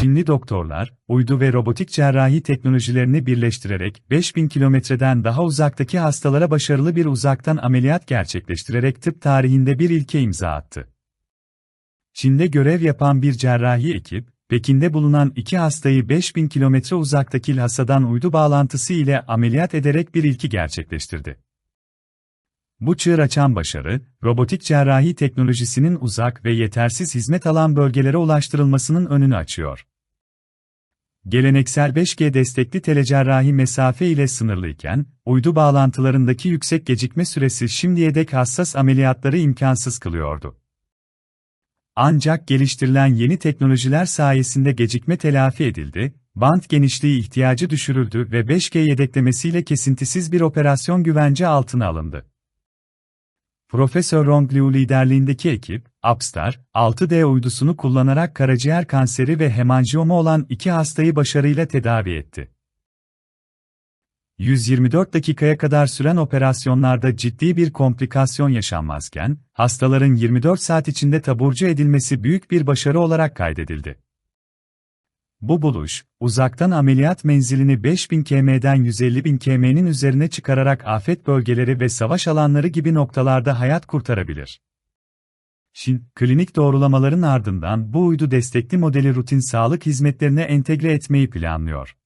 Çinli doktorlar, uydu ve robotik cerrahi teknolojilerini birleştirerek 5000 kilometreden daha uzaktaki hastalara başarılı bir uzaktan ameliyat gerçekleştirerek tıp tarihinde bir ilke imza attı. Çin'de görev yapan bir cerrahi ekip, Pekin'de bulunan iki hastayı 5000 kilometre uzaktaki Lhasa'dan uydu bağlantısı ile ameliyat ederek bir ilki gerçekleştirdi. Bu çığır açan başarı, robotik cerrahi teknolojisinin uzak ve yetersiz hizmet alan bölgelere ulaştırılmasının önünü açıyor. Geleneksel 5G destekli telecerrahi mesafe ile sınırlıyken, uydu bağlantılarındaki yüksek gecikme süresi şimdiye dek hassas ameliyatları imkansız kılıyordu. Ancak geliştirilen yeni teknolojiler sayesinde gecikme telafi edildi, band genişliği ihtiyacı düşürüldü ve 5G yedeklemesiyle kesintisiz bir operasyon güvence altına alındı. Profesör Rong Liu liderliğindeki ekip, Upstar, 6D uydusunu kullanarak karaciğer kanseri ve hemanjiyoma olan iki hastayı başarıyla tedavi etti. 124 dakikaya kadar süren operasyonlarda ciddi bir komplikasyon yaşanmazken, hastaların 24 saat içinde taburcu edilmesi büyük bir başarı olarak kaydedildi. Bu buluş, uzaktan ameliyat menzilini 5000 km'den 150 bin km'nin üzerine çıkararak afet bölgeleri ve savaş alanları gibi noktalarda hayat kurtarabilir. Çin, klinik doğrulamaların ardından bu uydu destekli modeli rutin sağlık hizmetlerine entegre etmeyi planlıyor.